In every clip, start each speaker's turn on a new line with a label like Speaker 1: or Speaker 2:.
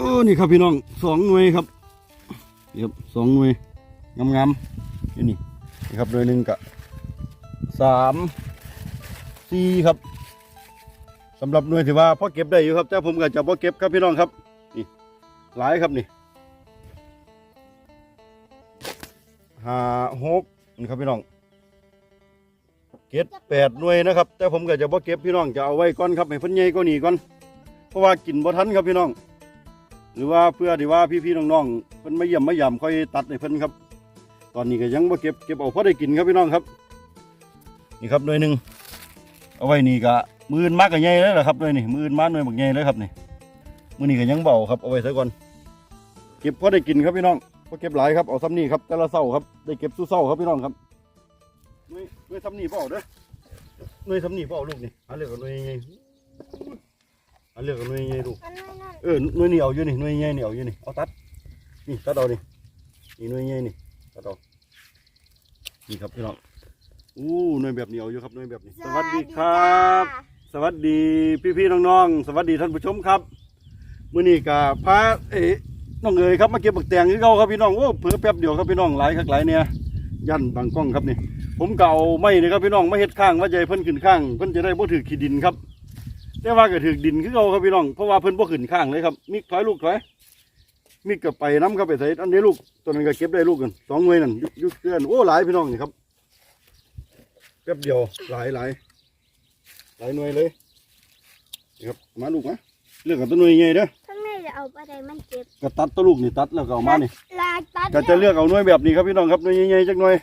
Speaker 1: อ้นี่ครับพี่น้องสองหน่วยครับนี่ครับสองหน่วยงามๆนี่นี่นี่ครับหน่วยหนึ่งกับสามสี่ครับสำหรับหน่วยที่ว่าพ่อเก็บได้อยู่ครับแต่ผมก็จะพ่อเก็บครับพี่น้องครับนี่หลายครับนี่ห้าหกนี่ครับพี่น้องเก็บแปดหน่วยนะครับ แต่ผมก็จะพ่อเก็บพี่น้องจะเอาไว้ก่อนครับให้เพิ่นใหญ่ก็หนีก่อนเพราะว่ากินบ่ทันครับพี่น้อง หรือว่าเพื่อที่ว่าพี่ๆน้องๆเพิ่นมาเยี่ยมมายามค่อยตัดให้เพิ่นครับ ตอนนี้ก็ยังบ่เก็บเก็บเอาพอได้กินครับพี่น้องครับ นี่ครับหน่วยหนึ่งเอาไว้นี่ก็มือนมากกับใหญ่เลยแหละครับหน่วยนี่มือนมาหน่วยบักใหญ่เลยครับนี่มือนี้ก็ยังเบาครับเอาไว้ซะก่อนเก็บพอได้กินครับพี่น้องพอเก็บหลายครับเอาซ้ำนี่ครับแต่ละเศร้าครับได้เก็บสู้เศร้าครับพี่น้องครับหน่วยหน่วยซ้ำนี่เปล่าเด้อหน่วยซ้ำนี่เปล่าลูกนี่หาเลือกกับหน่วยให ญ่หาเลือกกับหน่วยใหญ่ลูก
Speaker 2: อันนั้นนั่น
Speaker 1: เออหน่วยนี่เอาอยู่นี่หน่วยใหญ่นี่เอาอยู่นี่เอาตัดนี่ตัดเอานี่นี่หน่วยใหญ่นี่ตัดเอานี่ครับพี่น้องอู้หน่วยแบบนี้เอาอยู่ครับหน่วยแบบนี้ สวัสดีครับ สวัสดีพี่พี่ๆน้องๆสวัสดีท่านผู้ชมครับมื้อนี้กับพระเอ๋น้องเอ๋ยครับมาเก็บบักแตงที่เขาครับพี่น้องโอ้เผื่อแป๊บเดียวครับพี่น้องหลายคักหลายเนี่ยยันบางกล้องครับนี่ ผมเก่าไม่นี่ครับพี่น้องมาเฮ็ดข้างว่าใจเพิ่นขึ้นข้าง เพิ่นจะได้บ่ถือขี้ดินครับ แต่ว่าก็ถือดินคือเขาครับพี่น้อง เพราะว่าเพิ่นบ่ขึ้นข้างเลยครับ มิกถอยลูกถอย มิกก็ไปน้ำครับไปใส่อันนี้ลูก ตัวนั้นก็เก็บได้ลูกกันสองหน่วยนั่นอยุยุเกือนโอ้หลายพี่น้องนี่ครับแป๊บเดียวหลายหลายหลายหน่วยเลยนี่ครับมาลูกมาเลือกกับตัวหน่วยใหญ่เด้อ
Speaker 2: ข้างในจะเอาอะไรมันเจ็บ
Speaker 1: ก็ตัดตัวลูกนี่ตัดแล้วก็เอามานี่
Speaker 2: ลาตัด
Speaker 1: ก็จะเลือกเอาหน่วยแบบนี้ครับพี่น้องครับหน่วยใหญ่ๆจักหน่วย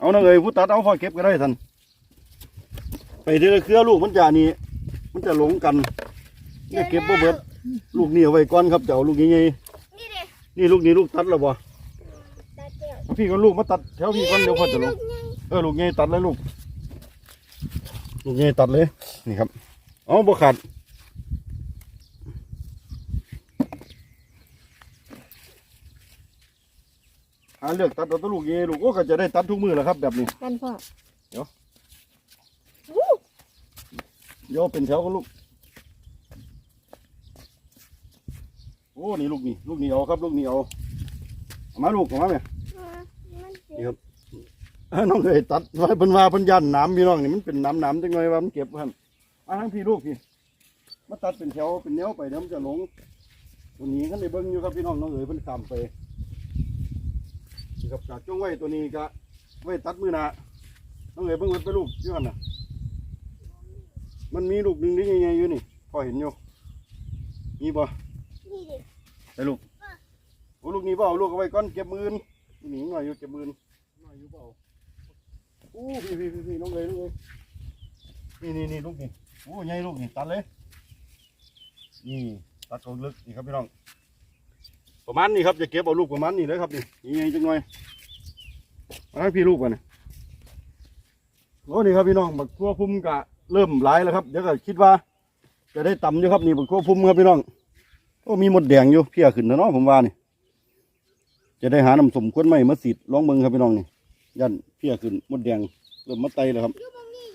Speaker 1: เอาน้องเอ๋ยผู้ตัดเอาพอเก็บก็ได้ท่านไปทีละเครือลูกมันจะนี่ มันจะหลงกันเนี่ยเก็บบ่เบิดลูกนี่เอาไว้ก่อนครับจะเอาลูกใหญ่
Speaker 2: นี่ดิ
Speaker 1: ๆนี่ลูกนี้ลูกตัดแล้วบ่
Speaker 2: ตัดเดียว
Speaker 1: พี่ก็ลูกมาตัดแถวพี่ก่อนเดี๋ยวพอจะลง
Speaker 2: กใหญ่
Speaker 1: เออลูกใหญ่ตัดเลยลูก ลูกใหญ่ตัดเลยนี่ครับเอ๋อบ่ขาดหาเลือกตัดเอาแตัวลูกใหญ่ลูกโอ้ก็จะได้ตัดทุกมือแหละครับแบบนี้
Speaker 2: กันพ่อ
Speaker 1: เดี๋ยว เป็นแถวก็ลูก โอ้ นี่ลูกนี่ ลูกนี่เอาครับ ลูกนี่เอาเอามาลูกเอามาไหม
Speaker 2: มันเจ็
Speaker 1: นี่ครับบเอ้อน้องเคยตัดไว้เพิ่นว่าเพิ่นยันน้ำพี่น้องนี่มันเป็นน้ำน้ำจังไงว่ามันเก็บครับมาทั้งพี่ลูกพี่ มาตัดเป็นแถวเป็นแนวไปเดี๋ยวมันจะหลงตัวนี้ขันได้เบิ้งอยู่ครับพี่น้องน้องเอ๋ยเพิ่นข้ามไปนี่ครับจากจ้วงไว้ตัวนี้ก็ไว้ตัดมือหนาน้องเอ๋ยเบิ้งไว้ไปลูกอยู่หันน่ะ มันมีลูกหนึ่งที่ใหญ่ๆอยู่นี่พอเห็นอยู่มีบ่
Speaker 2: นี่ดิ
Speaker 1: ไปลูกโอ้ลูกนี้เปล่าลูกเอาไว้ก่อนเก็บมือนี่หนีหน่อยอยู่เก็บมือหน่อยอยู่เปล่าอู้พี่พี่พี่พี่น้องเลยน้องเลยนี่นี่นี่ลูกนี่โอ้ใหญ่ลูกนี่ตัดเลยนี่ตัดของลึกนี่ครับพี่น้องประมาณนี้ครับจะเก็บเอาลูกประมาณนี้เลยครับนี่ใหญ่ๆจังหน่อยมาให้พี่ลูกก่อนนะโอ้นี่ครับพี่น้องบักทั่วพุ่มกะ เริ่มหลายแล้วครับเดี๋ยวก็คิดว่า จะได้ต่ำอยู่ครับนี่ผมควบพุ่มครับพี่น้องโอ้มีหมดแดงอยู่เพี้ยขึ้นแล้วเนาะผมว่านี่จะได้หาน้ำสมควรไหมมาสีดลองเบิงครับพี่น้องนี่ยันเพี้ยขึ้นมดแดงเริ่มมาไตแล้วครับ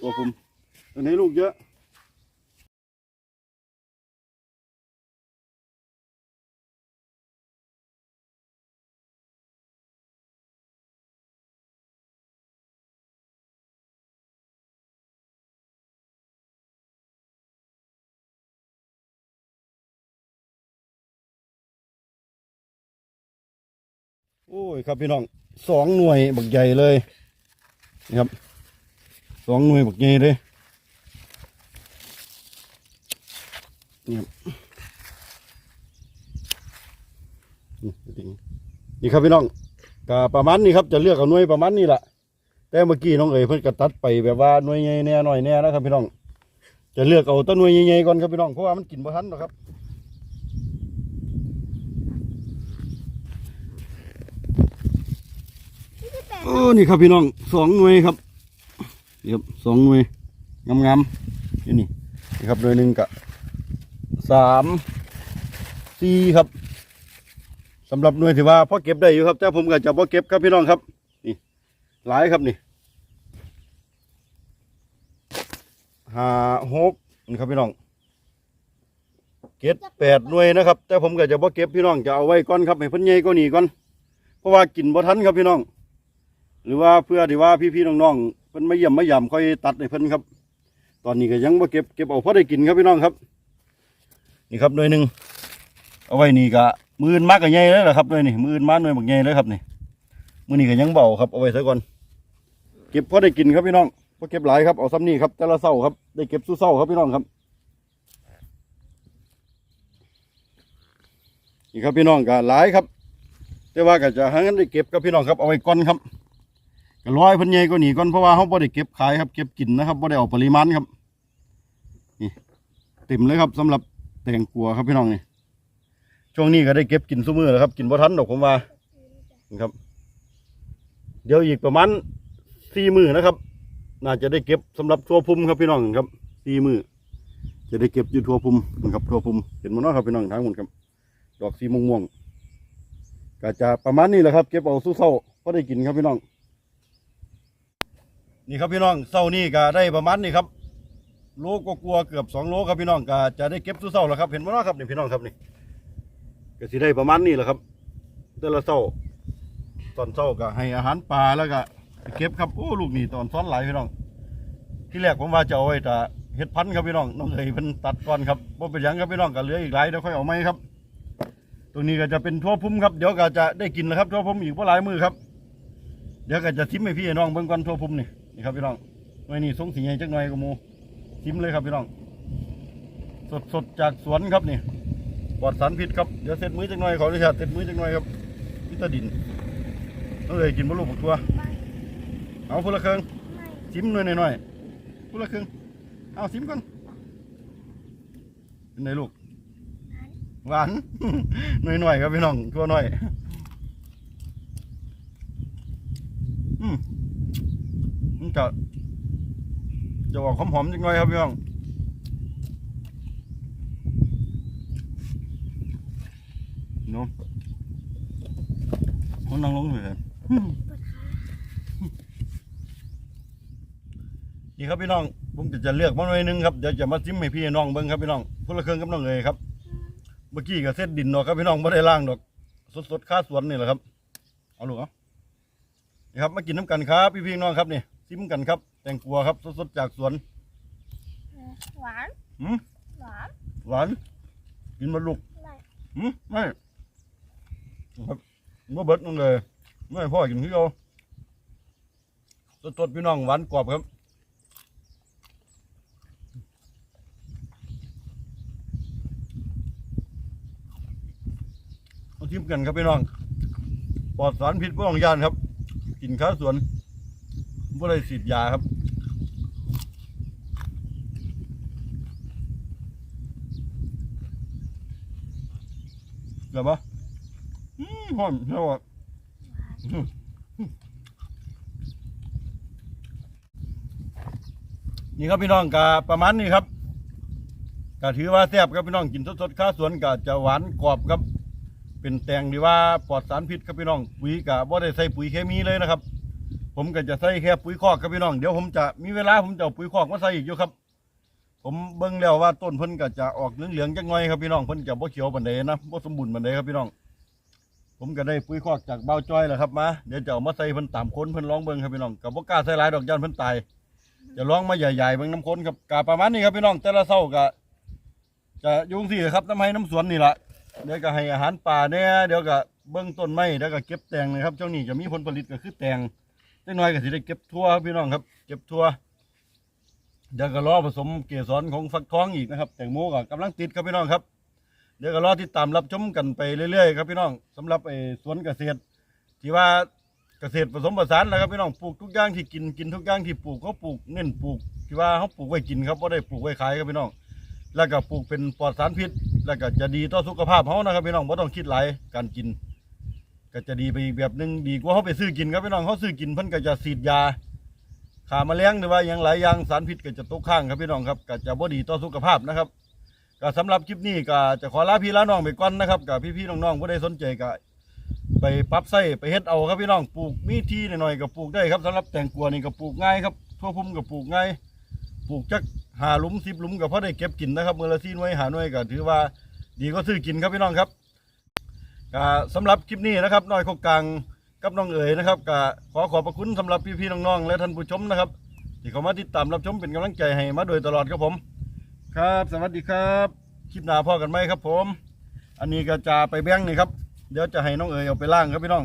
Speaker 1: ตัวผมตัวนี้ลูกเยอะ โอ้ยครับพี่น้องสองหน่วยบักใหญ่เลยนี่ครับสองหน่วยบักใหญ่เลยนี่ครับนี่ครับพี่น้องก็ประมาณนี้ครับจะเลือกเอาหน่วยประมาณนี้แหละแต่เมื่อกี้น้องเอ๋ยเพิ่นก็ตัดไปแบบว่าหน่วยใหญ่แน่หน่อยแน่นะครับพี่น้อง จะเลือกเอาต้นหน่วยใหญ่ๆก่อนครับพี่น้องเพราะว่ามันกินบ่ทันหรอกครับ โอ้นี่ครับพี่น้องสองหน่วยครับนี่ครับสองหน่วยงามๆนี่นี่นี่ครับหน่วยหนึ่งกับสามสี่ครับสำหรับหน่วยที่ว่าพ่อเก็บได้อยู่ครับแต่ผมก็จะพ่อเก็บครับพี่น้องครับนี่หลายครับนี่ห้าหกนี่ครับพี่น้องเก็ดแปดหน่วยนะครับ แต่ผมก็จะบ่อเก็บพี่น้องจะเอาไว้ก่อนครับให้เพิ่นใหญ่กว่านี้ก่อนเพราะว่ากินบ่ทันครับพี่น้อง รือว่าเพื่อที่ว่าพี่ๆน้องๆเพิ่นมาเยี่ยมมายามค่อยตัดให้เพิ่นครับ ตอนนี้ก็ยังบ่เก็บเก็บเอาพอได้กินครับพี่น้องครับ นี่ครับหน่วยหนึ่งเอาไว้นี่ก็มือนมากกับใหญ่เลยแหละครับหน่วยนี่มือนมาหน่วยบักใหญ่เลยครับนี่มือนี่ก็ยังเบาครับเอาไว้ซะก่อนเก็บพอได้กินครับพี่น้องพอเก็บหลายครับเอาซ้ำนี่ครับแต่ละเศร้าครับได้เก็บสู้เศร้าครับพี่น้องครับนี่ครับพี่น้องก็หลายครับ แต่ว่าก็จะหาเงินได้เก็บครับพี่น้องครับเอาไว้ก่อนครับ ก็ร้อยเพันใหญ่ก็หนีก่อนเพราะว่าเขาบ่ได้เก็บขายครับ เก็บกินนะครับบ่ได้เอาปริมาณครับนี่เต็มเลยครับสำหรับแตงกัวครับพี่น้องนี่ช่วงนี้ก็ได้เก็บกินซุมือแล้วครับ กินบ่ทันดอกผมว่านี่ครับ เดี๋ยวอีกประมาณสี่มือนะครับ น่าจะได้เก็บสำหรับทั่วพุ่มครับพี่น้องครับสี่มือจะได้เก็บอยู่ทั่วพุ่มนะครับทั่วพุ่มเห็นมันเนาะครับพี่น้องทางหมดครับ ดอกสีม่วงๆก็จะประมาณนี้แหละครับ เก็บเอาสู้เศร้าพอได้กินครับพี่น้อง นี่ครับพี่น้องเศร้านี่ก็ได้ประมาณนี้ครับโลก็กลัวเกือบสองโลครับพี่น้องก็จะได้เก็บสู้เศร้าแล้วครับเห็นไหมั้ยครับนี่พี่น้องครับนี่ก็สิได้ประมาณนี้แหละครับแต่ละเศร้าตอนเศร้าก็ให้อาหารปลาแล้วก็เก็บครับโอ้ลูกนี่ตอนซ้อนหลายพี่น้อง ที่แรกผมว่าจะเอาไว้แต่เฮ็ดพันธุ์ครับพี่น้องน้องเอ๋ยเพิ่นตัดก่อนครับบ่าเป็นยังครับพี่น้องก็เหลืออีกหลายเดี๋ยวค่อยเอาไหมครับ ตรงนี้ก็จะเป็นทั่วพุ่มครับเดี๋ยวก็จะได้กินแล้วครับทั่วพุ่มอีกบ่หลายมือครับ เดี๋ยวก็จะชิมให้พี่น้องเบิ่งก่อนทั่วพุ่มนี่ นี่ครับพี่น้องหน่วยนี่ทรงสีใหญ่จักหน่อยก็หมูชิมเลยครับพี่น้อง สดสดๆจากสวนครับนี่ปลอดสารพิษครับเดี๋ยวเสร็จมื้อจักหน่อยขออนุญาตเสร็จมื้อจักหน่อยครับพิตาดินต้องเลยกินบ่ลูกบักตัวเอาพุ่ละเครื่องชิมหน่อยหน่อยพุ่ละเครื่องเอาชิมก่อนเป็นไงลูกหวานหน่อยหน่อยครับพี่น้องทั่วหน่อย อืม มันจะจะออกหอมๆจังหน่อยครับพี่น้องเนาะคนนั่งลงเลยครับ
Speaker 2: ปวดขา
Speaker 1: นี่ครับพี่น้องผมจะจะเลือกมาหน่อยหนึงครับเดี๋ยวจะมาซิมให้พี่น้องเบิ้งครับพี่น้องพละเครื่องกับน้องเลยครับ เมื่อกี้ก็เส้นดินดอกครับพี่น้องไม่ได้ล่างดอกสดๆข้าสวนนี่แหละครับ เอาลูกเอานี่ครับมากินน้ำกันครับ พี่พี่น้องครับนี่ ซิมกันครับ แตงกวาครับสดๆจากสวน
Speaker 2: หวาน
Speaker 1: หืม
Speaker 2: หวาน
Speaker 1: หวานกินมาลูก
Speaker 2: อร่อย
Speaker 1: หืมไม่ครับเมื่อเบิดน้องเลยไม่ให้พ่อกินที่เราสดๆพี่น้องหวานกรอบครับมาทิมกันครับพี่น้องปลอดสารพิษพวกของยานครับ กินข้าวสวน บ่ได้ฉีดยาครับเดี๋ยวปะอืมหอมใช่ปะนี่ครับพี่น้องกะประมาณนี้ครับก็ถือว่าแซ่บครับพี่น้องกินสดๆข้าวสวนก็จะหวานกรอบครับ เป็นแตงที่ว่าปลอดสารพิษครับพี่น้องปุ๋ยกะบ่ได้ใส่ปุ๋ยเคมีเลยนะครับ ผมก็จะใส่แค่ปุ๋ยคอกครับพี่น้อง เดี๋ยวผมจะมีเวลาผมจะเอาปุ๋ยคอกมาใส่อีกอยู่ครับ ผมเบิ่งแล้วว่าต้นเพิ่นก็จะออกเหลืองๆจังหน่อยครับพี่น้องเพิ่นจะบ่เขียวปานใดนะบ่สมบูรณ์ปานใดครับพี่น้อง ผมก็ได้ปุ๋ยคอกจากเบ้าจ้อยแหละครับมาเดี๋ยวจะเอามาใส่เพิ่นตามคนเพิ่นลองเบิ่งครับพี่น้องก็บ่กล้าใส่หลายดอกย่านเพิ่นตายจะลองมาใหญ่ๆเบิ่งน้ำคนครับกะประมาณนี้ครับพี่น้องแต่ละเช้าก็จะยุ่งสี่ครับน้ำให้น้ำสวนนี่ละเดี๋ยวก็ให้อาหารป่าเนี่ยเดี๋ยวก็เบิ้งต้นไม้เดี๋ยวก็เก็บแตงนะครับช่วงนี้จะมีผลผลิตก็คือแตง จักหน่อยก็สิได้เก็บทั่วครับพี่น้องครับ เก็บทั่วเดี๋ยวก็รอผสมเกสรของฟักทองอีกนะครับ แตงโมก็กำลังติดครับพี่น้องครับ เดี๋ยวก็รอติดตามรับชมกันไปเรื่อยๆครับพี่น้องสำหรับไอ้สวนเกษตร ที่ว่าเกษตรผสมผสานแล้วครับพี่น้องปลูกทุกอย่างที่กินกินทุกอย่างที่ปลูกเขาปลูกเน้นปลูกที่ว่าเขาปลูกไว้กินครับไ่ได้ปลูกไว้ขายครับพี่น้อง แล้วก็ปลูกเป็นปลอดสารพิษ แล้วก็จะดีต่อสุขภาพเขานะครับพี่น้องไม่ต้องคิดหลายการกิน ก็จะดีไปอีกแบบหนึงดีกว่าเขาไปซื้อกินครับพี่น้องเขาซื้อกินเพิ่นก็จะฉีดยาขาแมลงหรือว่าอย่างหลายอย่างสารพิษก็จะตกค้างครับพี่น้องครับก็จะบ่ดีต่อสุขภาพนะครับก็สำหรับคลิปนี้ก็จะขอลาพี่ลาน้องไปก่อนนะครับกับพี่ๆน้องๆผู้ใดสนใจก็ไปปรับไส้ไปเฮ็ดเอาครับพี่น้องปลูกมีที่หน่อยๆก็ปลูกได้ครับสำหรับแตงกวานี่ก็ปลูกง่ายครับทั่วพุ่มก็ปลูกง่ายปลูกจักหาหลุมสิบหลุมก็พอได้เก็บกินนะครับเมื่อละสี่หน่วยหาหน่วยก็ถือว่าดีก็ซื้อกินครับพี่น้องครับ ก็สำหรับคลิปนี้นะครับน้อยโคกกลางกับน้องเอ๋ยนะครับก็ขอขอบพระคุณสำหรับพี่ๆน้องๆและท่านผู้ชมนะครับ ที่เขามาติดตามรับชมเป็นกำลังใจให้มาโดยตลอดครับผม ครับ สวัสดีครับคลิปหน้าพ่อกันไหมครับผม อันนี้ก็จะไปแบ่งนี่ครับเดี๋ยวจะให้น้องเอ๋ยเอาไปล่างครับพี่น้อง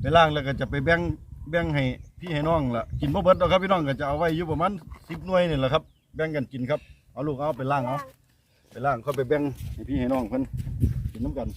Speaker 1: ไปล่างแล้วก็จะไปแบ่งแบ่งให้พี่ให้น้องละกินบ่เบิดหรอกครับพี่น้องก็จะเอาไว้อยู่ประมาณสิบหน่วยนี่แหละครับแบ่งกันกินครับเอาลูกเอาไปล่างเอาไปล่างเขาไปแบ่งให้พี่ให้น้องเพิ่นกินน้ำกัน